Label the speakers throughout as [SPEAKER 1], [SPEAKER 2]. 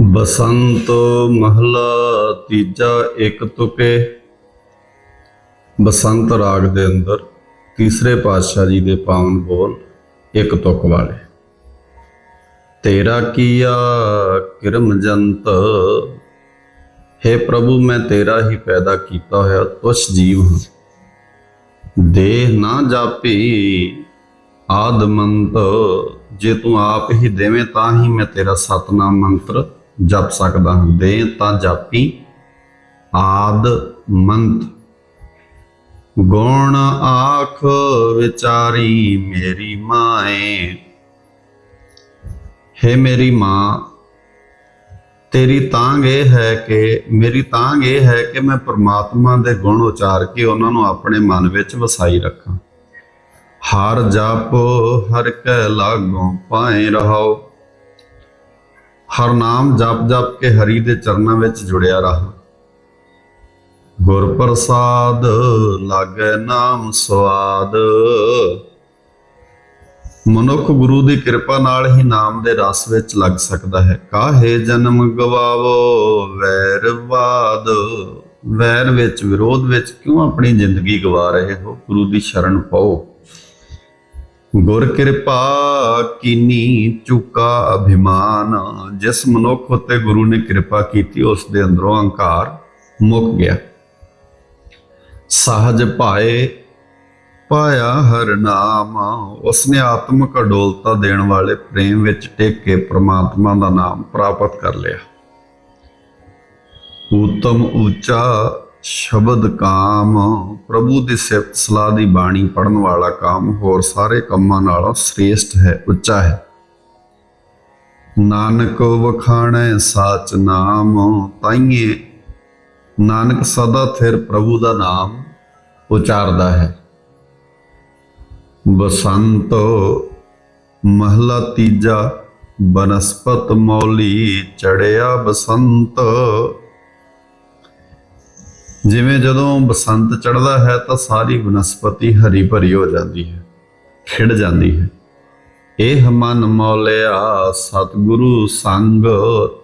[SPEAKER 1] ਬਸੰਤ ਮਹਲਾ ਤੀਜਾ ਇੱਕ ਤੁਕੇ। ਬਸੰਤ ਰਾਗ ਦੇ ਅੰਦਰ ਤੀਸਰੇ ਪਾਤਸ਼ਾਹ ਜੀ ਦੇ ਪਾਵਨ ਬੋਲ ਇੱਕ ਤੁਕ ਵਾਲੇ। ਤੇਰਾ ਕੀਆ ਕਿਰਮ ਜੰਤ ਹੈ ਪ੍ਰਭੂ ਮੈਂ ਤੇਰਾ ਹੀ ਪੈਦਾ ਕੀਤਾ ਹੋਇਆ ਤੁਸ਼ ਜੀਵ ਹਾਂ। ਦੇਹ ਨਾ ਜਾਪੀ ਆਦਮੰਤ, ਜੇ ਤੂੰ ਆਪ ਹੀ ਦੇਵੇਂ ਤਾਂ ਹੀ ਮੈਂ ਤੇਰਾ ਸਤਨਾਮ ਮੰਤਰ ਜਪ ਸਕਦਾ ਹਾਂ। ਦੇ ਤਾਂ ਜਾਪੀ, ਆਦ ਮੰਤ ਗੁਣ ਆਖ ਵਿਚਾਰੀ ਮੇਰੀ ਮਾਏ। ਹੈ ਮੇਰੀ ਮਾਂ, ਤੇਰੀ ਤਾਂਗ ਇਹ ਹੈ ਕਿ, ਮੇਰੀ ਤਾਂਗ ਇਹ ਹੈ ਕਿ ਮੈਂ ਪ੍ਰਮਾਤਮਾ ਦੇ ਗੁਣ ਉਚਾਰ ਕੇ ਉਹਨਾਂ ਨੂੰ ਆਪਣੇ ਮਨ ਵਿੱਚ ਵਸਾਈ ਰੱਖਾਂ। ਹਰ ਜਪ, ਹਰ ਕੈ ਲਾਗੋਂ ਪਾਏ ਰਹਾਓ। ਹਰ ਨਾਮ ਜਪ ਜਪ ਕੇ ਹਰੀ ਦੇ ਚਰਨਾਂ ਵਿੱਚ ਜੁੜਿਆ ਰਹਾ। ਗੁਰ ਪ੍ਰਸਾਦ ਲਾਗੈ ਨਾਮ ਸਵਾਦ। ਮਨੁੱਖ ਗੁਰੂ ਦੀ ਕਿਰਪਾ ਨਾਲ ਹੀ ਨਾਮ ਦੇ ਰਸ ਵਿੱਚ ਲੱਗ ਸਕਦਾ ਹੈ। ਕਾਹੇ ਜਨਮ ਗਵਾਵੋ ਵੈਰਵਾਦ ਵੈਰ ਵਿੱਚ, ਵਿਰੋਧ ਵਿੱਚ ਕਿਉਂ ਆਪਣੀ ਜ਼ਿੰਦਗੀ ਗਵਾ ਰਹੇ ਹੋ? ਗੁਰੂ ਦੀ ਸ਼ਰਨ ਪਾਓ। ਗੁਰ ਕਿਰਪਾ ਕੀਨੀ ਚੁਕਾ ਅਭਿਮਾਨ। ਜਿਸ ਮਨੁੱਖ ਉਤੇ ਗੁਰੂ ਨੇ ਕਿਰਪਾ ਕੀਤੀ, ਉਸ ਦੇ ਅੰਦਰੋਂ ਅਹੰਕਾਰ ਮੁੱਕ ਗਿਆ। ਸਹਜ ਭਾਏ ਪਾਇਆ ਹਰ ਨਾਮ। ਉਸਨੇ ਆਤਮਿਕ ਅਡੋਲਤਾ ਦੇਣ ਵਾਲੇ ਪ੍ਰੇਮ ਵਿੱਚ ਟਿਕ ਕੇ ਪ੍ਰਮਾਤਮਾ ਦਾ ਨਾਮ ਪ੍ਰਾਪਤ ਕਰ ਲਿਆ। ਉਤਮ ਉੱਚਾ ਸ਼ਬਦ ਕਾਮ, ਪ੍ਰਭੂ ਦੀ ਸਿਫਤ ਸਲਾਹ ਦੀ ਬਾਣੀ ਪੜਨ ਵਾਲਾ ਕਾਮ ਹੋਰ ਸਾਰੇ ਕੰਮਾਂ ਨਾਲੋਂ ਸ੍ਰੇਸ਼ਟ ਹੈ, ਉੱਚਾ ਹੈ। ਨਾਨਕ ਵਖਾਣੈ ਸਾਚ ਨਾਮ, ਤਾਈਏ ਨਾਨਕ ਸਦਾ ਥਿਰ ਪ੍ਰਭੂ ਦਾ ਨਾਮ ਉਚਾਰਦਾ ਹੈ। ਬਸੰਤ ਮਹਲਾ ਤੀਜਾ, ਬਨਸਪਤ ਮੌਲੀ ਚੜਿਆ ਬਸੰਤ। ਜਿਵੇਂ ਜਦੋਂ ਬਸੰਤ ਚੜਦਾ ਹੈ ਤਾਂ ਸਾਰੀ ਬਨਸਪਤੀ ਹਰੀ ਭਰੀ ਹੋ ਜਾਂਦੀ ਹੈ, ਖਿੜ ਜਾਂਦੀ ਹੈ। ਇਹ ਮਨ ਮੌਲਿਆ ਸਤਿਗੁਰੂ ਸੰਗ,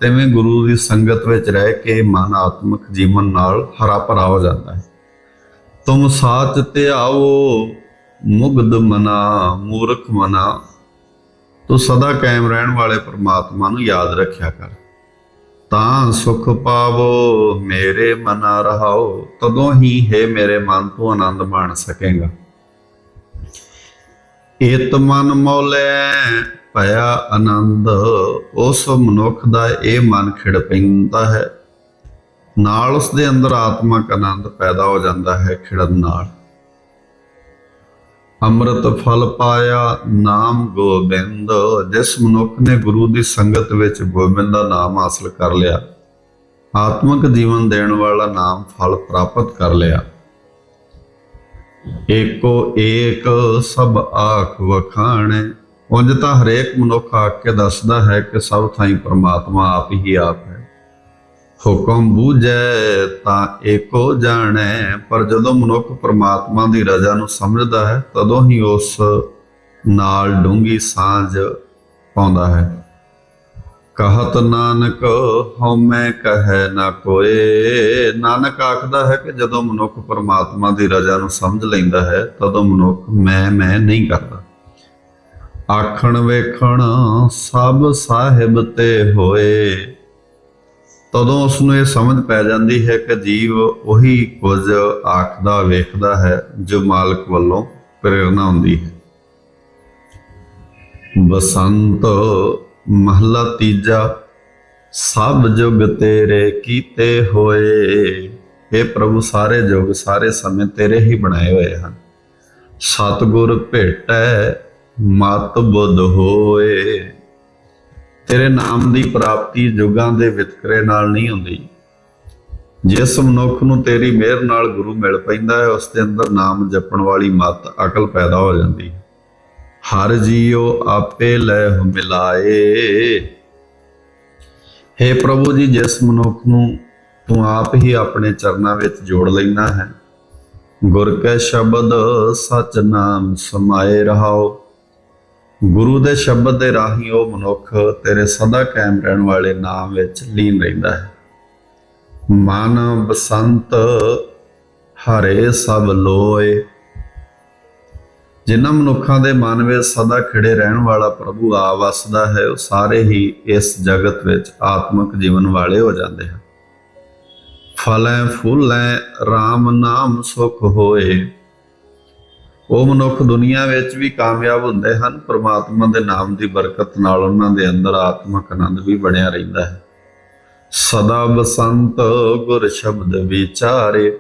[SPEAKER 1] ਤਿਵੇਂ ਗੁਰੂ ਦੀ ਸੰਗਤ ਵਿੱਚ ਰਹਿ ਕੇ ਮਨ ਆਤਮਿਕ ਜੀਵਨ ਨਾਲ ਹਰਾ ਭਰਾ ਹੋ ਜਾਂਦਾ ਹੈ। ਤੁਮ ਸਾਚ ਧਿਆਓ, ਮੁਗਧ ਮਨਾ, ਮੂਰਖ ਮਨਾ, ਤੂੰ ਸਦਾ ਕਾਇਮ ਰਹਿਣ ਵਾਲੇ ਪ੍ਰਮਾਤਮਾ ਨੂੰ ਯਾਦ ਰੱਖਿਆ ਕਰ। ਤਾਂ ਸੁਖ ਪਾਵੋ, ਮੇਰੇ ਮਨਾ ਰਹਾਓ, ਤਦੋਂ ਹੀ ਹੈ ਮੇਰੇ ਮਨ ਤੋਂ ਆਨੰਦ ਮਾਣ ਸਕੇਗਾ। ਏਤ ਮਨ ਮੌਲੇ, ਭਇਆ ਆਨੰਦ, ਉਸ ਮਨੁੱਖ ਦਾ ਇਹ ਮਨ ਖਿੜ ਪੈਂਦਾ ਹੈ। ਨਾਲ ਉਸ ਦੇ ਅੰਦਰ ਆਤਮਕ ਆਨੰਦ ਪੈਦਾ ਹੋ ਜਾਂਦਾ ਹੈ ਖਿੜਨ ਨਾਲ। ਅੰਮ੍ਰਿਤ ਫਲ ਪਾਇਆ, ਨਾਮ ਗੋਬਿੰਦ, ਜਿਸ ਮਨੁੱਖ ਨੇ ਗੁਰੂ ਦੀ ਸੰਗਤ ਵਿੱਚ ਗੋਬਿੰਦ ਦਾ ਨਾਮ ਹਾਸਲ ਕਰ ਲਿਆ, ਆਤਮਿਕ ਜੀਵਨ ਦੇਣ ਵਾਲਾ ਨਾਮ ਫਲ ਪ੍ਰਾਪਤ ਕਰ ਲਿਆ। ਏਕੋ ਏਕ ਸਭ ਆਖ ਵਖਾਣੇ, ਉਂਝ ਤਾਂ ਹਰੇਕ ਮਨੁੱਖ ਆਖ ਕੇ ਦੱਸਦਾ ਹੈ ਕਿ ਸਭ ਥਾਈ ਪ੍ਰਮਾਤਮਾ ਆਪ ਹੀ ਆਪ ਹੈ। ਹੁਕਮ ਬੂਝੈ ਤਾਂ ਏਕੋ ਜਾਣੈ, ਪਰ ਜਦੋਂ ਮਨੁੱਖ ਪ੍ਰਮਾਤਮਾ ਦੀ ਰਜ਼ਾ ਨੂੰ ਸਮਝਦਾ ਹੈ, ਤਦੋਂ ਹੀ ਉਸ ਨਾਲ ਡੂੰਗੀ ਸਾਂਝ ਪਾਉਂਦਾ ਹੈ। ਕਹਤ ਨਾਨਕ ਹਉਮੈ ਕਹੈ ਨਾ ਕੋਏ। ਨਾਨਕ ਆਖਦਾ ਹੈ ਕਿ ਜਦੋਂ ਮਨੁੱਖ ਪਰਮਾਤਮਾ ਦੀ ਰਜ਼ਾ ਨੂੰ ਸਮਝ ਲੈਂਦਾ ਹੈ, ਤਦੋਂ ਮਨੁੱਖ ਮੈਂ ਮੈਂ ਨਹੀਂ ਕਰਦਾ। ਆਖਣ ਵੇਖਣ ਸਭ ਸਾਹਿਬ ਤੇ ਹੋਏ। ਤਦੋਂ ਉਸ ਨੂੰ ਇਹ ਸਮਝ ਪੈ ਜਾਂਦੀ ਹੈ ਕਿ ਜੀਵ ਉਹੀ ਕੁਝ ਆਖਦਾ, ਵੇਖਦਾ ਹੈ ਜੋ ਮਾਲਕ ਵੱਲੋਂ ਪ੍ਰੇਰਣਾ ਹੁੰਦੀ ਹੈ। ਬਸੰਤ ਮਹਲਾ ਤੀਜਾ, ਸਭ ਜੁਗ ਤੇਰੇ ਕੀਤੇ ਹੋਏ। ਇਹ ਪ੍ਰਭੂ, ਸਾਰੇ ਜੁਗ, ਸਾਰੇ ਸਮੇਂ ਤੇਰੇ ਹੀ ਬਣਾਏ ਹੋਏ ਹਨ। ਸਤਿਗੁਰ ਭੇਟੈ, ਮਤ ਬੁੱਧ ਹੋਏ। ਤੇਰੇ ਨਾਮ ਦੀ ਪ੍ਰਾਪਤੀ ਯੁੱਗਾਂ ਦੇ ਵਿਤਕਰੇ ਨਾਲ ਨਹੀਂ ਹੁੰਦੀ। ਜਿਸ ਮਨੁੱਖ ਨੂੰ ਤੇਰੀ ਮਿਹਰ ਨਾਲ ਗੁਰੂ ਮਿਲ ਪੈਂਦਾ ਹੈ, ਉਸ ਦੇ ਅੰਦਰ ਨਾਮ ਜਪਣ ਵਾਲੀ ਮਤ ਅਕਲ ਪੈਦਾ ਹੋ ਜਾਂਦੀ ਹੈ। ਹਰ ਜੀਉ ਆਪੇ ਲੈ ਮਿਲਾਏ। हे ਪ੍ਰਭੂ ਜੀ, ਜਿਸ ਮਨੁੱਖ ਨੂੰ ਤੂੰ ਆਪ ਹੀ ਆਪਣੇ ਚਰਨਾਂ ਵਿੱਚ ਜੋੜ ਲੈਣਾ ਹੈ, ਗੁਰ ਕੈ ਸ਼ਬਦ ਸਚ ਨਾਮ ਸਮਾਏ ਰਹਾਓ। ਗੁਰੂ ਦੇ ਸ਼ਬਦ ਦੇ ਰਾਹੀਂ ਉਹ ਮਨੁੱਖ ਤੇਰੇ ਸਦਾ ਕਾਇਮ ਰਹਿਣ ਵਾਲੇ ਨਾਮ ਵਿੱਚ ਲੀਨ ਰਹਿੰਦਾ ਹੈ। ਮਨ ਬਸੰਤ, ਹਰੇ ਸਭ ਲੋਏ। ਜਿਨ੍ਹਾਂ ਮਨੁੱਖਾਂ ਦੇ ਮਨ ਵਿੱਚ ਸਦਾ ਖਿੜੇ ਰਹਿਣ ਵਾਲਾ ਪ੍ਰਭੂ ਆ ਵਸਦਾ ਹੈ, ਉਹ ਸਾਰੇ ਹੀ ਇਸ ਜਗਤ ਵਿੱਚ ਆਤਮਿਕ ਜੀਵਨ ਵਾਲੇ ਹੋ ਜਾਂਦੇ ਹਨ। ਫਲੈ ਫੁੱਲੈ RAM ਨਾਮ ਸੁਖ ਹੋਏ। ਉਹ ਮਨੁੱਖ ਦੁਨੀਆ ਵਿੱਚ ਵੀ ਕਾਮਯਾਬ ਹੁੰਦੇ ਹਨ, ਪ੍ਰਮਾਤਮਾ ਦੇ ਨਾਮ ਦੀ ਬਰਕਤ ਨਾਲ ਉਹਨਾਂ ਦੇ ਅੰਦਰ ਆਤਮਿਕ ਆਨੰਦ ਵੀ ਬਣਿਆ ਰਹਿੰਦਾ ਹੈ। ਸਦਾ ਬਸੰਤ ਗੁਰ ਸ਼ਬਦ ਵਿਚਾਰੇ,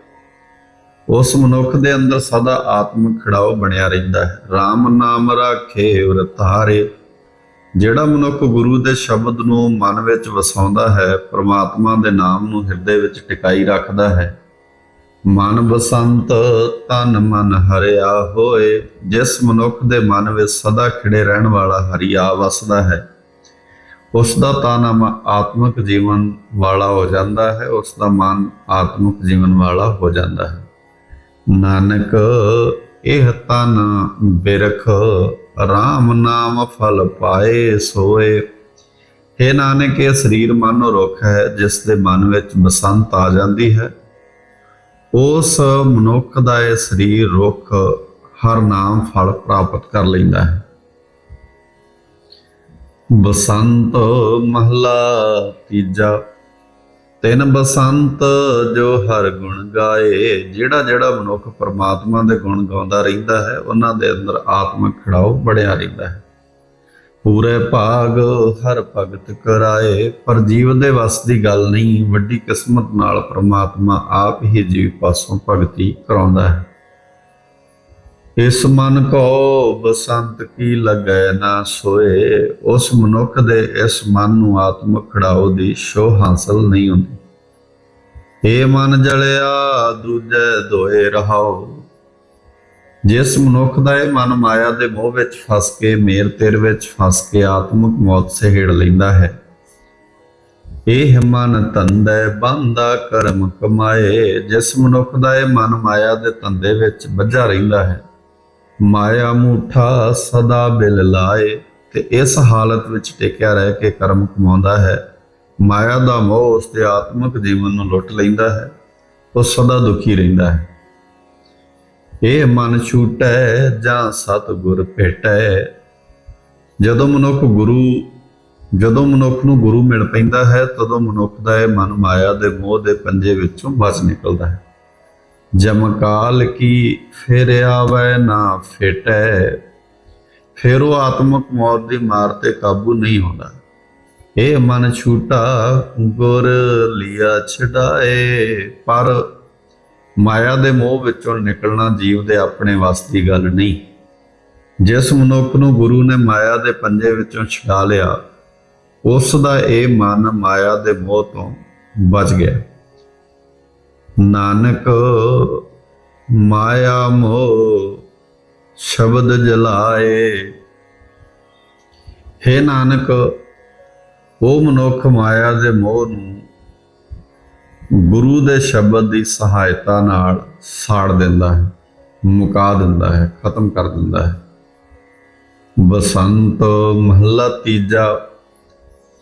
[SPEAKER 1] ਉਸ ਮਨੁੱਖ ਦੇ ਅੰਦਰ ਸਦਾ ਆਤਮਿਕ ਖੜਾਓ ਬਣਿਆ ਰਹਿੰਦਾ ਹੈ। RAM ਨਾਮ ਰਾਖੇ ਉਰ ਜਿਹੜਾ ਮਨੁੱਖ ਗੁਰੂ ਦੇ ਸ਼ਬਦ ਨੂੰ ਮਨ ਵਿੱਚ ਵਸਾਉਂਦਾ ਹੈ, ਪ੍ਰਮਾਤਮਾ ਦੇ ਨਾਮ ਨੂੰ ਹਿਰਦੇ ਵਿੱਚ ਟਿਕਾਈ ਰੱਖਦਾ ਹੈ। ਮਨ ਬਸੰਤ, ਤਨ ਮਨ ਹਰਿਆ ਹੋਏ, ਜਿਸ ਮਨੁੱਖ ਦੇ ਮਨ ਵਿੱਚ ਸਦਾ ਖਿੜੇ ਰਹਿਣ ਵਾਲਾ ਹਰੀ ਵਸਦਾ ਹੈ। ਉਸ ਦਾ ਤਨ ਮ- ਆਤਮਿਕ ਜੀਵਨ ਵਾਲਾ ਹੋ ਜਾਂਦਾ ਹੈ ਉਸ ਦਾ ਮਨ ਆਤਮਿਕ ਜੀਵਨ ਵਾਲਾ ਹੋ ਜਾਂਦਾ ਹੈ। ਨਾਨਕ, ਇਹ ਤਨ ਬਿਰਖ RAM ਨਾਮ ਫਲ ਪਾਏ ਸੋਏ। हे ਨਾਨਕ, ਇਹ ਸਰੀਰ ਮਨ ਰੁੱਖ ਹੈ, ਜਿਸ ਦੇ ਮਨ ਵਿੱਚ ਬਸੰਤ ਆ ਜਾਂਦੀ ਹੈ। ਉਸ ਮਨੁੱਖ ਦਾ ਇਹ ਸਰੀਰ ਰੁੱਖ ਹਰ ਨਾਮ ਫਲ ਪ੍ਰਾਪਤ ਕਰ ਲੈਂਦਾ ਹੈ। ਬਸੰਤ ਮਹਲਾ ਤੀਜਾ, ਤਿੰਨ ਬਸੰਤ ਜੋ ਹਰ ਗੁਣ ਗਾਏ, ਜਿਹੜਾ ਜਿਹੜਾ ਮਨੁੱਖ ਪਰਮਾਤਮਾ ਦੇ ਗੁਣ ਗਾਉਂਦਾ ਰਹਿੰਦਾ ਹੈ, ਉਹਨਾਂ ਦੇ ਅੰਦਰ ਆਤਮਿਕ ਖੜਾਓ ਬੜਿਆ ਰਹਿੰਦਾ ਹੈ। ਪੂਰੇ ਭਾਗ ਹਰ ਭਗਤ ਕਰਾਏ, ਪਰ ਜੀਵ ਦੇ ਵਸ ਦੀ ਗੱਲ ਨਹੀਂ, ਵੱਡੀ ਕਿਸਮਤ ਨਾਲ ਪ੍ਰਮਾਤਮਾ ਆਪ ਹੀ ਜੀਵ ਪਾਸੋਂ ਭਗਤੀ ਕਰਾਉਂਦਾ ਹੈ। ਇਸ ਮਨ ਕੋ ਬਸੰਤ ਕੀ ਲੱਗੈ ਨਾ ਸੋਏ, ਉਸ ਮਨੁੱਖ ਦੇ ਇਸ ਮਨ ਨੂੰ ਆਤਮਿਕ ਖੜਾਓ ਦੀ ਸ਼ੋ ਹਾਸਲ ਨਹੀਂ ਹੁੰਦੀ। ਏ ਮਨ ਜਲਿਆ, ਦੂਜੇ ਦੋਏ ਰਹਾਓ ਜਿਸ ਮਨੁੱਖ ਦਾ ਇਹ ਮਨ ਮਾਇਆ ਦੇ ਮੋਹ ਵਿੱਚ ਫਸ ਕੇ, ਮੇਰ ਤੇਰ ਵਿੱਚ ਫਸ ਕੇ ਆਤਮਿਕ ਮੌਤ ਸਹਿੜ ਲੈਂਦਾ ਹੈ। ਇਹ ਮਨ ਤੰਦੇ ਬੰਦਾ ਕਰਮ ਕਮਾਏ। ਜਿਸ ਮਨੁੱਖ ਦਾ ਇਹ ਮਨ ਮਾਇਆ ਦੇ ਤੰਦੇ ਵਿੱਚ ਵੱਜਾ ਰਹਿੰਦਾ ਹੈ, ਮਾਇਆ ਮੂਠਾ ਸਦਾ ਬਿਲ ਲਾਏ ਤੇ ਇਸ ਹਾਲਤ ਵਿੱਚ ਟਿਕਿਆ ਰਹਿ ਕੇ ਕਰਮ ਕਮਾਉਂਦਾ ਹੈ। ਮਾਇਆ ਦਾ ਮੋਹ ਉਸ ਦੇ ਆਤਮਿਕ ਜੀਵਨ ਨੂੰ ਲੁੱਟ ਲੈਂਦਾ ਹੈ, ਉਹ ਸਦਾ ਦੁਖੀ ਰਹਿੰਦਾ ਹੈ। ਇਹ ਮਨ ਛੂਟੈ, ਜਾਂ ਸਤਿਗੁਰ ਭੇਟੈ। ਜਦੋਂ ਮਨੁੱਖ ਗੁਰੂ, ਜਦੋਂ ਮਨੁੱਖ ਨੂੰ ਗੁਰੂ ਮਿਲ ਪੈਂਦਾ ਹੈ, ਤਦੋਂ ਮਨੁੱਖ ਦਾ ਇਹ ਮਨ ਮਾਇਆ ਦੇ ਮੋਹ ਦੇ ਪੰਜੇ ਵਿੱਚੋਂ ਬਚ ਨਿਕਲਦਾ ਹੈ। ਜਮਕਾਲ ਕੀ ਫਿਰ ਆਵੈ ਨਾ ਫਿਟੈ। ਫਿਰ ਉਹ ਆਤਮਕ ਮੌਤ ਦੀ ਮਾਰ ਤੇ ਕਾਬੂ ਨਹੀਂ ਹੁੰਦਾ। ਇਹ ਮਨ ਛੂਟਾ, ਗੁਰ ਲਿਆ ਛਡਾਏ, ਪਰ ਮਾਇਆ ਦੇ ਮੋਹ ਵਿੱਚੋਂ ਨਿਕਲਣਾ ਜੀਵ ਦੇ ਆਪਣੇ ਵੱਸ ਦੀ ਗੱਲ ਨਹੀਂ। ਜਿਸ ਮਨੁੱਖ ਨੂੰ ਗੁਰੂ ਨੇ ਮਾਇਆ ਦੇ ਪੰਜੇ ਵਿੱਚੋਂ ਛਡਾ ਲਿਆ, ਉਸ ਦਾ ਇਹ ਮਨ ਮਾਇਆ ਦੇ ਮੋਹ ਤੋਂ ਬਚ ਗਿਆ। ਨਾਨਕ, ਮਾਇਆ ਮੋਹ ਸ਼ਬਦ ਜਲਾਏ। ਹੈ ਨਾਨਕ, ਉਹ ਮਨੁੱਖ ਮਾਇਆ ਦੇ ਮੋਹ ਨੂੰ ਗੁਰੂ ਦੇ ਸ਼ਬਦ ਦੀ ਸਹਾਇਤਾ ਨਾਲ ਸਾੜ ਦਿੰਦਾ ਹੈ, ਮੁਕਾ ਦਿੰਦਾ ਹੈ, ਖਤਮ ਕਰ ਦਿੰਦਾ ਹੈ। ਬਸੰਤ ਮਹਲਾ ਤੀਜਾ,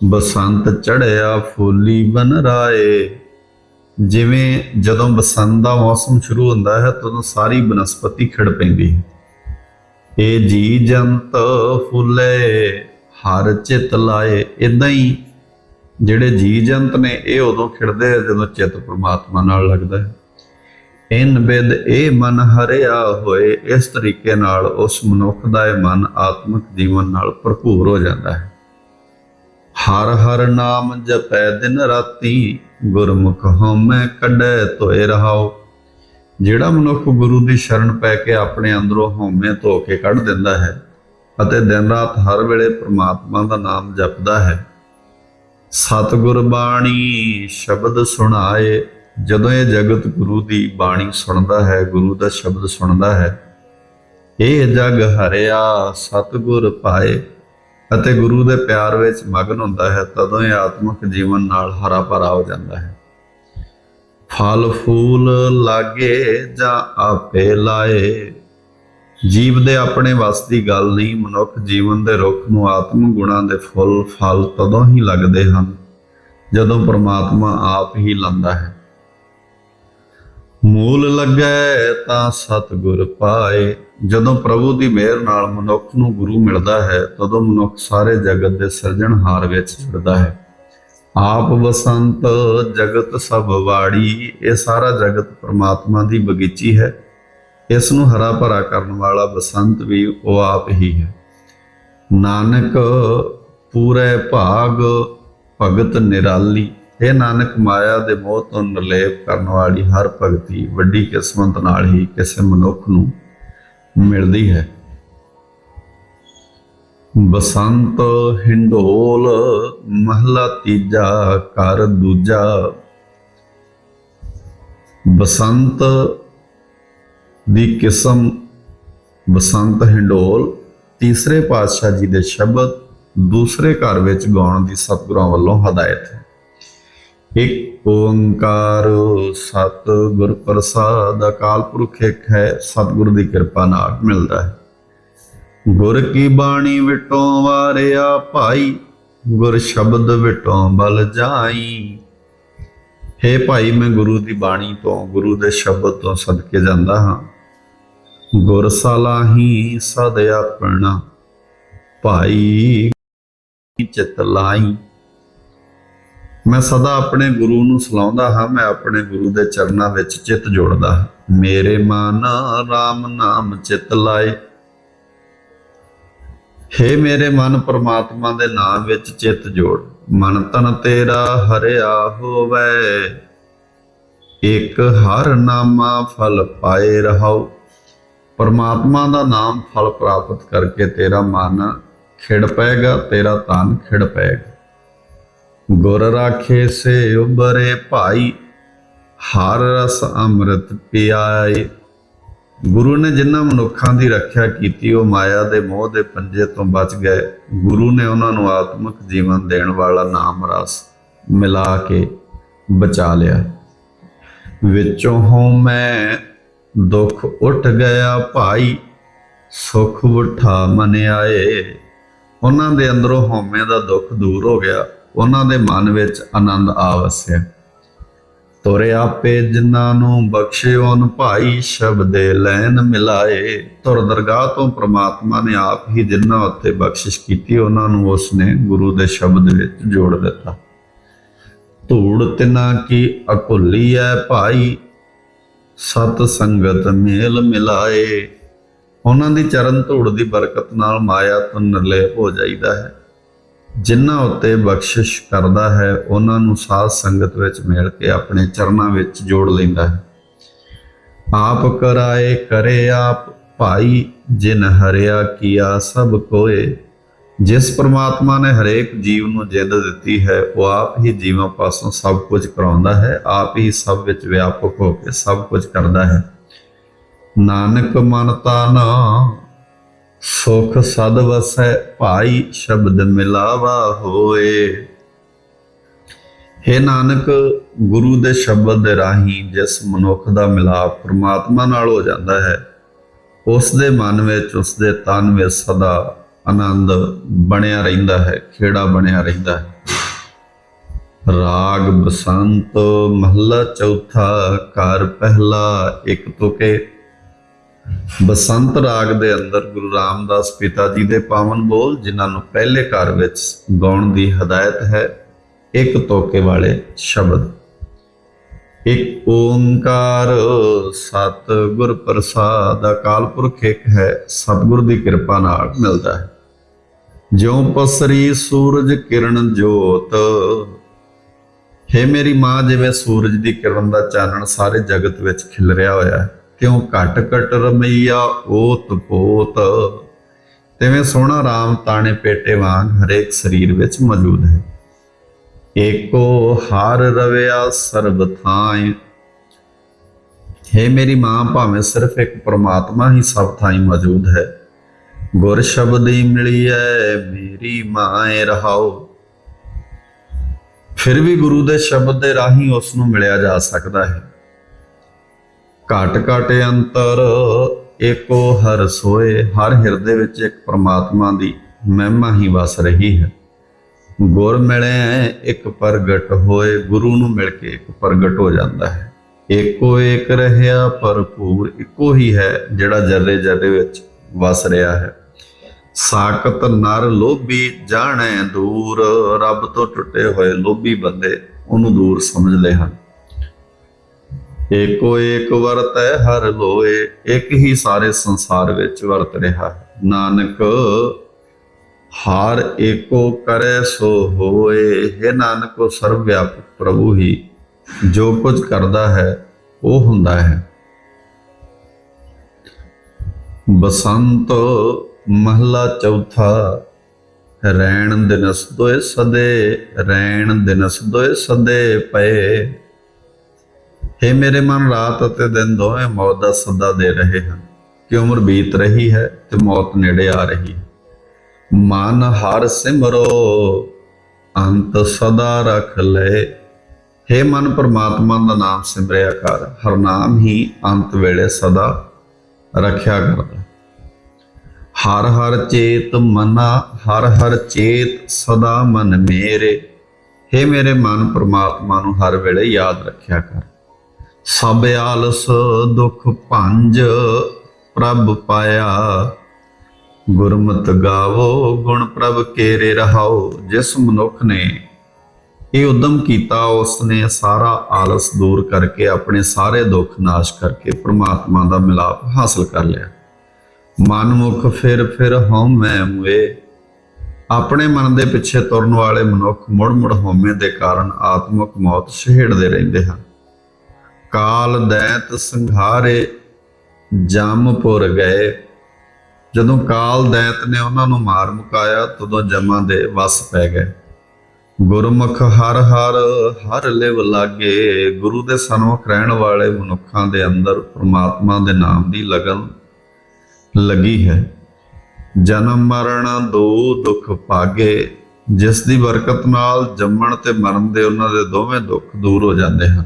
[SPEAKER 1] ਬਸੰਤ ਚੜਿਆ ਫੂਲੀ ਬਨ ਰਾਏ। ਜਿਵੇਂ ਜਦੋਂ ਬਸੰਤ ਦਾ ਮੌਸਮ ਸ਼ੁਰੂ ਹੁੰਦਾ ਹੈ, ਤਦੋਂ ਸਾਰੀ ਬਨਸਪਤੀ ਖਿੜ ਪੈਂਦੀ ਹੈ। ਇਹ ਜੀ ਜੰਤ ਫੁੱਲੇ, ਹਰ ਚਿਤ ਲਾਏ ਇਦਾਂ ਹੀ ਜਿਹੜੇ ਜੀ ਜੰਤ ਨੇ, ਇਹ ਉਦੋਂ ਖਿੜਦੇ ਆ ਜਦੋਂ ਚਿੱਤ ਪ੍ਰਮਾਤਮਾ ਨਾਲ ਲੱਗਦਾ ਹੈ। ਇਨ ਬਿਦ ਇਹ ਮਨ ਹਰਿਆ ਹੋਏ, ਇਸ ਤਰੀਕੇ ਨਾਲ ਉਸ ਮਨੁੱਖ ਦਾ ਇਹ ਮਨ ਆਤਮਿਕ ਜੀਵਨ ਨਾਲ ਭਰਪੂਰ ਹੋ ਜਾਂਦਾ ਹੈ। ਹਰ ਹਰ ਨਾਮ ਜਪੈ ਦਿਨ ਰਾਤੀ, ਗੁਰਮੁਖ ਹਉਮੈ ਕੱਢੈ ਧੋਏ ਰਹਾਓ ਜਿਹੜਾ ਮਨੁੱਖ ਗੁਰੂ ਦੀ ਸ਼ਰਨ ਪੈ ਕੇ ਆਪਣੇ ਅੰਦਰੋਂ ਹਉਮੈ ਧੋ ਕੇ ਕੱਢ ਦਿੰਦਾ ਹੈ ਅਤੇ ਦਿਨ ਰਾਤ ਹਰ ਵੇਲੇ ਪ੍ਰਮਾਤਮਾ ਦਾ ਨਾਮ ਜਪਦਾ ਹੈ। ਸਤਿਗੁਰ ਬਾਣੀ ਸ਼ਬਦ ਸੁਣਾਏ, ਜਦੋਂ ਇਹ ਜਗਤ ਗੁਰੂ ਦੀ ਬਾਣੀ ਸੁਣਦਾ ਹੈ, ਗੁਰੂ ਦਾ ਸ਼ਬਦ ਸੁਣਦਾ ਹੈ, ਇਹ ਜਗ ਹਰਿਆ ਸਤਿਗੁਰ ਪਾਏ ਅਤੇ ਗੁਰੂ ਦੇ ਪਿਆਰ ਵਿੱਚ ਮਗਨ ਹੁੰਦਾ ਹੈ, ਤਦੋਂ ਇਹ ਆਤਮਿਕ ਜੀਵਨ ਨਾਲ ਹਰਾ ਭਰਾ ਹੋ ਜਾਂਦਾ ਹੈ। ਫਲ ਫੂਲ ਲਾਗੇ ਜਾਂ ਆਪੇ ਲਾਏ ਜੀਵ ਦੇ ਆਪਣੇ ਵੱਸ ਦੀ ਗੱਲ ਨਹੀਂ, ਮਨੁੱਖ ਜੀਵਨ ਦੇ ਰੁੱਖ ਨੂੰ ਆਤਮ ਗੁਣਾਂ ਦੇ ਫੁੱਲ, ਫਲ ਤਦੋਂ ਹੀ ਲੱਗਦੇ ਹਨ, ਜਦੋਂ ਪ੍ਰਮਾਤਮਾ ਆਪ ਹੀ ਲੰਦਾ ਹੈ। ਮੂਲ ਲੱਗੈ ਤਾਂ ਸਤਿਗੁਰ ਪਾਏ। ਜਦੋਂ ਪ੍ਰਭੂ ਦੀ ਮਿਹਰ ਨਾਲ ਮਨੁੱਖ ਨੂੰ ਗੁਰੂ ਮਿਲਦਾ ਹੈ, ਤਦੋਂ ਮਨੁੱਖ ਸਾਰੇ ਜਗਤ ਦੇ ਸਿਰਜਣਹਾਰ ਵਿੱਚ ਜੁੜਦਾ ਹੈ। ਆਪ ਵਸੰਤ ਜਗਤ ਸਭ ਵਾੜੀ, ਇਹ ਸਾਰਾ ਜਗਤ ਪ੍ਰਮਾਤਮਾ ਦੀ ਬਗੀਚੀ ਹੈ। ਇਸ ਨੂੰ ਹਰਾ ਭਰਾ ਕਰਨ ਵਾਲਾ ਬਸੰਤ ਵੀ ਉਹ ਆਪ ਹੀ ਹੈ। ਨਾਨਕ ਪੂਰੇ ਭਾਗ, ਭਗਤ ਨਿਰਾਲੀ। ਇਹ ਨਾਨਕ, ਮਾਇਆ ਦੇ ਮੋਹ ਤੋਂ ਨਿਰਲੇਪ ਕਰਨ ਵਾਲੀ ਹਰ ਭਗਤੀ ਵੱਡੀ ਕਿਸਮਤ ਨਾਲ ਹੀ ਕਿਸੇ ਮਨੁੱਖ ਨੂੰ ਮਿਲਦੀ ਹੈ। ਬਸੰਤ ਹਿੰਡੋਲ ਮਹਲਾ ਤੀਜਾ ਕਰ ਦੂਜਾ। ਬਸੰਤ ਦੀ ਕਿਸਮ ਬਸੰਤ ਹਿੰਡੋਲ, ਤੀਸਰੇ ਪਾਤਸ਼ਾਹ ਜੀ ਦੇ ਸ਼ਬਦ, ਦੂਸਰੇ ਘਰ ਵਿੱਚ ਗਾਉਣ ਦੀ ਸਤਿਗੁਰਾਂ ਵੱਲੋਂ ਹਦਾਇਤ ਹੈ। ਇੱਕ ਓੰਕਾਰ ਸਤ ਗੁਰ ਪ੍ਰਸਾਦ, ਅਕਾਲ ਪੁਰਖ ਇੱਕ ਹੈ, ਸਤਿਗੁਰ ਦੀ ਕਿਰਪਾ ਨਾਲ ਮਿਲਦਾ ਹੈ। ਗੁਰ ਕੀ ਬਾਣੀ ਵਿਟੋਂ ਵਾਰਿਆ ਭਾਈ, ਗੁਰ ਸ਼ਬਦ ਵਿਟੋਂ ਬਲ ਜਾਈ। ਹੇ ਭਾਈ, ਮੈਂ ਗੁਰੂ ਦੀ ਬਾਣੀ ਤੋਂ, ਗੁਰੂ ਦੇ ਸ਼ਬਦ ਤੋਂ ਸਦਕੇ ਜਾਂਦਾ ਹਾਂ। ਗੁਰ ਸਲਾਹੀ ਸਦ ਆਪਣਾ। ਭਾਈ ਚਿਤ ਲਾਈ। ਮੈਂ ਸਦਾ ਆਪਣੇ ਗੁਰੂ ਨੂੰ ਸਲਾਉਂਦਾ ਹਾਂ, ਮੈਂ ਆਪਣੇ ਗੁਰੂ ਦੇ ਚਰਨਾਂ ਵਿੱਚ ਚਿੱਤ ਜੋੜਦਾ ਹਾਂ। ਮੇਰੇ ਮਨ RAM ਨਾਮ ਚਿਤ ਲਾਏ। ਹੇ ਮੇਰੇ ਮਨ ਪਰਮਾਤਮਾ ਦੇ ਨਾਮ ਵਿੱਚ ਚਿੱਤ ਜੋੜ। ਮਨ ਤਨ ਤੇਰਾ ਹਰਿਆ ਹੋਵੇ। ਇੱਕ ਹਰ ਨਾਮਾ ਫਲ ਪਾਏ ਰਹਾਓ ਪਰਮਾਤਮਾ ਦਾ ਨਾਮ ਫਲ ਪ੍ਰਾਪਤ ਕਰਕੇ ਤੇਰਾ ਮਨ ਖਿੜ ਪਏਗਾ, ਤੇਰਾ ਤਨ ਖਿੜ ਪਏਗਾ। ਗੁਰ ਰਾਖੇ ਸੇ ਉਬਰੇ ਭਾਈ, ਹਰ ਰਸ ਅੰਮ੍ਰਿਤ ਪਿਆਏ। ਗੁਰੂ ਨੇ ਜਿਨ੍ਹਾਂ ਮਨੁੱਖਾਂ ਦੀ ਰੱਖਿਆ ਕੀਤੀ, ਉਹ ਮਾਇਆ ਦੇ ਮੋਹ ਦੇ ਪੰਜੇ ਤੋਂ ਬਚ ਗਏ। ਗੁਰੂ ਨੇ ਉਹਨਾਂ ਨੂੰ ਆਤਮਿਕ ਜੀਵਨ ਦੇਣ ਵਾਲਾ ਨਾਮ ਰਸ ਮਿਲਾ ਕੇ ਬਚਾ ਲਿਆ। ਵਿੱਚੋਂ ਹੋਂ ਮੈਂ ਦੁੱਖ ਉੱਠ ਗਿਆ ਭਾਈ, ਸੁਖ ਉਠਾ ਮਨ ਆਏ। ਉਹਨਾਂ ਦੇ ਅੰਦਰੋਂ ਹਉਮੈ ਦਾ ਦੁੱਖ ਦੂਰ ਹੋ ਗਿਆ। ਉਹਨਾਂ ਦੇ ਮਨ ਵਿੱਚ ਆਨੰਦ ਆ ਵਸਿਆ। ਤੁਰੇ ਆਪੇ ਜਿਨ੍ਹਾਂ ਨੂੰ ਬਖਸ਼ਿਓਨ ਭਾਈ ਸ਼ਬਦੇ ਲੈਨ ਮਿਲਾਏ। ਤੁਰ ਦਰਗਾਹ ਤੋਂ ਪ੍ਰਮਾਤਮਾ ਨੇ ਆਪ ਹੀ ਜਿਨ੍ਹਾਂ ਉੱਤੇ ਬਖਸ਼ਿਸ਼ ਕੀਤੀ, ਉਹਨਾਂ ਨੂੰ ਉਸਨੇ ਗੁਰੂ ਦੇ ਸ਼ਬਦ ਵਿੱਚ ਜੋੜ ਦਿੱਤਾ। ਧੂੜ ਤਿਨਾ ਕੀ ਅਕੁੱਲੀ ਹੈ ਭਾਈ ਸਤ ਸੰਗਤ ਮੇਲ ਮਿਲਾਏ। ਉਹਨਾਂ ਦੀ ਚਰਨ ਧੂੜ ਦੀ ਬਰਕਤ ਨਾਲ ਮਾਇਆ ਤੋਂ ਨਿਰਲੇ ਹੋ ਜਾਈਦਾ ਹੈ। ਜਿਨ੍ਹਾਂ ਉੱਤੇ ਬਖਸ਼ਿਸ਼ ਕਰਦਾ ਹੈ, ਉਹਨਾਂ ਨੂੰ ਸਾਧ ਸੰਗਤ ਵਿੱਚ ਮਿਲ ਕੇ ਆਪਣੇ ਚਰਨਾਂ ਵਿੱਚ ਜੋੜ ਲੈਂਦਾ ਹੈ। ਆਪ ਕਰਾਏ ਕਰੇ ਆਪ ਭਾਈ, ਜਿਨ ਹਰਿਆ ਕੀਆ ਸਭ ਕੋਏ। ਜਿਸ ਪਰਮਾਤਮਾ ਨੇ ਹਰੇਕ ਜੀਵ ਨੂੰ ਜਿੰਦ ਦਿੱਤੀ ਹੈ, ਉਹ ਆਪ ਹੀ ਜੀਵਾਂ ਪਾਸੋਂ ਸਭ ਕੁਝ ਕਰਾਉਂਦਾ ਹੈ, ਆਪ ਹੀ ਸਭ ਵਿੱਚ ਵਿਆਪਕ ਹੋ ਕੇ ਸਭ ਕੁਝ ਕਰਦਾ ਹੈ। ਨਾਨਕ ਮਨ ਤਾਨਾ ਸੁਖ ਸਦ ਵਸੈ, ਭਾਈ ਸ਼ਬਦ ਮਿਲਾਵਾ ਹੋਏ। ਹੇ ਨਾਨਕ, ਗੁਰੂ ਦੇ ਸ਼ਬਦ ਦੇ ਰਾਹੀਂ ਜਿਸ ਮਨੁੱਖ ਦਾ ਮਿਲਾਪ ਪ੍ਰਮਾਤਮਾ ਨਾਲ ਹੋ ਜਾਂਦਾ ਹੈ, ਉਸ ਦੇ ਮਨ ਵਿੱਚ, ਉਸ ਦੇ ਤਨ ਵਿੱਚ ਸਦਾ ਆਨੰਦ ਬਣਿਆ ਰਹਿੰਦਾ ਹੈ, ਖੇੜਾ ਬਣਿਆ ਰਹਿੰਦਾ ਹੈ। ਰਾਗ ਬਸੰਤ ਮਹੱਲਾ ਚੌਥਾ, ਘਰ ਪਹਿਲਾ, ਇੱਕ ਤੁਕੇ। ਬਸੰਤ ਰਾਗ ਦੇ ਅੰਦਰ ਗੁਰੂ ਰਾਮਦਾਸ ਪਿਤਾ ਜੀ ਦੇ ਪਾਵਨ ਬੋਲ, ਜਿਨ੍ਹਾਂ ਨੂੰ ਪਹਿਲੇ ਘਰ ਵਿੱਚ ਗਾਉਣ ਦੀ ਹਦਾਇਤ ਹੈ, ਇੱਕ ਤੋਕੇ ਵਾਲੇ ਸ਼ਬਦ। ਇੱਕ ਓੰਕਾਰ ਸਤ ਪ੍ਰਸਾਦ, ਅਕਾਲ ਪੁਰਖ ਇੱਕ ਹੈ, ਸਤਿਗੁਰ ਦੀ ਕਿਰਪਾ ਨਾਲ ਮਿਲਦਾ ਹੈ। ਜਿਉ ਪਸਰੀ ਸੂਰਜ ਕਿਰਨ ਜੋਤ, ਹੈ ਮੇਰੀ ਮਾਂ, ਜਿਵੇਂ ਸੂਰਜ ਦੀ ਕਿਰਨ ਦਾ ਚਾਨਣ ਸਾਰੇ ਜਗਤ ਵਿੱਚ ਖਿਲਰਿਆ ਹੋਇਆ ਹੈ ਕਿਉਂ ਘਟ ਘਟ ਰਮਈਆ ਓਤ ਪੋਤ। ਤਿਵੇਂ ਸੋਹਣਾ ਰਾਮ ਤਾਣੇ ਪੇਟੇ ਵਾਂਗ ਹਰੇਕ ਸਰੀਰ ਵਿੱਚ ਮੌਜੂਦ ਹੈ। ਏਕੋ ਹਾਰ ਰਵਿਆ ਸਰਬ ਥਾਂਇ ਹੈ ਮੇਰੀ ਮਾਂ, ਭਾਵੇਂ ਸਿਰਫ ਇੱਕ ਪਰਮਾਤਮਾ ਹੀ ਸਭ ਥਾਈ ਮੌਜੂਦ ਹੈ। ਗੁਰ ਸ਼ਬਦੀ ਮਿਲੀ ਹੈ ਮੇਰੀ ਮਾਂ ਰਹਾਓ ਫਿਰ ਵੀ ਗੁਰੂ ਦੇ ਸ਼ਬਦ ਦੇ ਰਾਹੀਂ ਉਸ ਨੂੰ ਮਿਲਿਆ ਜਾ ਸਕਦਾ ਹੈ। ਘਟ ਘਟ ਅੰਤਰ ਏਕੋ ਹਰ ਸੋਏ, ਹਰ ਹਿਰਦੇ ਵਿੱਚ ਇੱਕ ਪਰਮਾਤਮਾ ਦੀ ਮਹਿਮਾ ਹੀ ਵਸ ਰਹੀ ਹੈ। ਗੁਰ ਮਿਲੇ, ਇੱਕ ਪ੍ਰਗਟ ਹੋਏ, ਗੁਰੂ ਨੂੰ ਮਿਲ ਕੇ ਇੱਕ ਪ੍ਰਗਟ ਹੋ ਜਾਂਦਾ ਹੈ। ਏਕੋ ਏਕ ਰਹਿਆ, ਭਰਪੂਰ ਇੱਕੋ ਹੀ ਹੈ, ਜਿਹੜਾ ਜਰਰੇ ਜਰਰੇ ਵਿੱਚ ਵਸ ਰਿਹਾ ਹੈ। ਸਾਕਤ ਨਰ ਲੋਭੀ ਜਾਣੈ ਦੂਰ, ਰੱਬ ਤੋਂ ਟੁੱਟੇ ਹੋਏ ਲੋਭੀ ਬੰਦੇ ਉਹਨੂੰ ਦੂਰ ਸਮਝਦੇ ਹਨ। ਏਕੋ ਏਕ ਵਰਤੈ ਹਰ ਲੋਏ, ਇੱਕ ਹੀ ਸਾਰੇ ਸੰਸਾਰ ਵਿੱਚ ਵਰਤ ਰਿਹਾ ਨਾਨਕ ਹਰ ਏਕੋ ਕਰੈ ਸੋ ਹੋਏ, ਹੈ ਨਾਨਕੋ ਸਰਵ ਵਿਆਪਕ ਪ੍ਰਭੂ ਹੀ, ਜੋ ਕੁਝ ਕਰਦਾ ਹੈ, ਉਹ ਹੁੰਦਾ ਹੈ। ਬਸੰਤ ਮਹਲਾ ਚੌਥਾ, ਰੈਣ ਦਿਨਸ ਦੋਏ ਸਦੇ, ਰੈਣ ਦਿਨਸ ਦੋਏ ਸਦੇ ਪਏ। हे ਮੇਰੇ ਮਨ ਰਾਤ ਅਤੇ ਦਿਨ ਦੋਵੇਂ ਮੌਤ ਦਾ ਸੱਦਾ ਦੇ ਰਹੇ ਹਨ। ਕਿ ਉਮਰ ਬੀਤ ਰਹੀ ਹੈ ਤੇ ਮੌਤ ਨੇੜੇ ਆ ਰਹੀ ਹੈ। ਮਨ ਹਰ ਸਿਮਰੋ, ਅੰਤ ਸਦਾ ਰੱਖ ਲੈ। हे ਮਨ ਪਰਮਾਤਮਾ ਦਾ ਨਾਮ ਸਿਮਰਿਆ ਕਰ, ਹਰ ਨਾਮ ਹੀ ਅੰਤ ਵੇਲੇ ਸਦਾ ਰੱਖਿਆ ਕਰਦਾ। ਹਰ ਹਰ ਚੇਤ ਮਨਾ, ਹਰ ਹਰ ਚੇਤ ਸਦਾ ਮਨ ਮੇਰੇ। हे ਮੇਰੇ ਮਨ ਪਰਮਾਤਮਾ ਨੂੰ ਹਰ ਵੇਲੇ ਯਾਦ ਰੱਖਿਆ ਕਰ। ਸਭ ਆਲਸ ਦੁਖ ਭੰਜ ਪ੍ਰਭ ਪਾਇਆ ਗੁਰਮਤਿ ਗਾਵੋ, ਗੁਣ ਪ੍ਰਭ ਕੇਰੇ ਰਹਾਓ, ਜਿਸ ਮਨੁੱਖ ਨੇ ਇਹ ਉਦਮ ਕੀਤਾ ਉਸ ਨੇ ਸਾਰਾ ਆਲਸ ਦੂਰ ਕਰਕੇ ਆਪਣੇ ਸਾਰੇ ਦੁੱਖ ਨਾਸ਼ ਕਰਕੇ ਪ੍ਰਮਾਤਮਾ ਦਾ ਮਿਲਾਪ ਹਾਸਲ ਕਰ ਲਿਆ। ਮਨ ਫਿਰ ਫਿਰ ਹਉਮੈ ਮੁਏ। ਆਪਣੇ ਮਨ ਦੇ ਪਿੱਛੇ ਤੁਰਨ ਵਾਲੇ ਮਨੁੱਖ ਮੁੜ ਮੁੜ ਹਉਮੈ ਦੇ ਕਾਰਨ ਆਤਮਿਕ ਮੌਤ ਛੇੜਦੇ ਰਹਿੰਦੇ ਹਨ। ਕਾਲ ਦੈਤ ਸੰਘਾਰੇ ਜਮਪੁਰ ਗਏ। ਜਦੋਂ ਕਾਲ ਦੈਤ ਨੇ ਉਹਨਾਂ ਨੂੰ ਮਾਰ ਮੁਕਾਇਆ, ਤਦੋਂ ਜਮਾਂ ਦੇ ਵਸ ਪੈ ਗਏ। ਗੁਰਮੁਖ ਹਰ ਹਰ ਹਰ ਲਿਵ ਲਾਗੇ, ਗੁਰੂ ਦੇ ਸਨਮੁਖ ਰਹਿਣ ਵਾਲੇ ਮਨੁੱਖਾਂ ਦੇ ਅੰਦਰ ਪ੍ਰਮਾਤਮਾ ਦੇ ਨਾਮ ਦੀ ਲਗਨ ਲੱਗੀ ਹੈ। ਜਨਮ ਮਰਨ ਦੋ ਦੁੱਖ ਪਾਗੇ ਜਿਸ ਦੀ ਬਰਕਤ ਨਾਲ ਜੰਮਣ ਤੇ ਮਰਨ ਦੇ ਉਹਨਾਂ ਦੇ ਦੋਵੇਂ ਦੁੱਖ ਦੂਰ ਹੋ ਜਾਂਦੇ ਹਨ।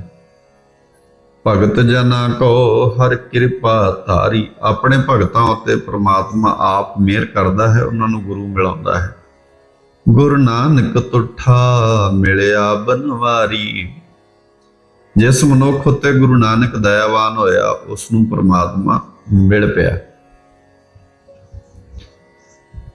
[SPEAKER 1] ਭਗਤ ਜਨਾਂ ਕੋ ਹਰ ਕਿਰਪਾ ਧਾਰੀ। ਆਪਣੇ ਭਗਤਾਂ ਉੱਤੇ ਪ੍ਰਮਾਤਮਾ ਆਪ ਮਿਹਰ ਕਰਦਾ ਹੈ, ਉਹਨਾਂ ਨੂੰ ਗੁਰੂ ਮਿਲਾਉਂਦਾ ਹੈ। ਗੁਰੂ ਨਾਨਕ ਤੁਠਾ ਮਿਲਿਆ ਬਨਵਾਰੀ। ਜਿਸ ਮਨੁੱਖ ਉੱਤੇ ਗੁਰੂ ਨਾਨਕ ਦਇਆਵਾਨ ਹੋਇਆ, ਉਸ ਨੂੰ ਪ੍ਰਮਾਤਮਾ ਮਿਲ ਪਿਆ।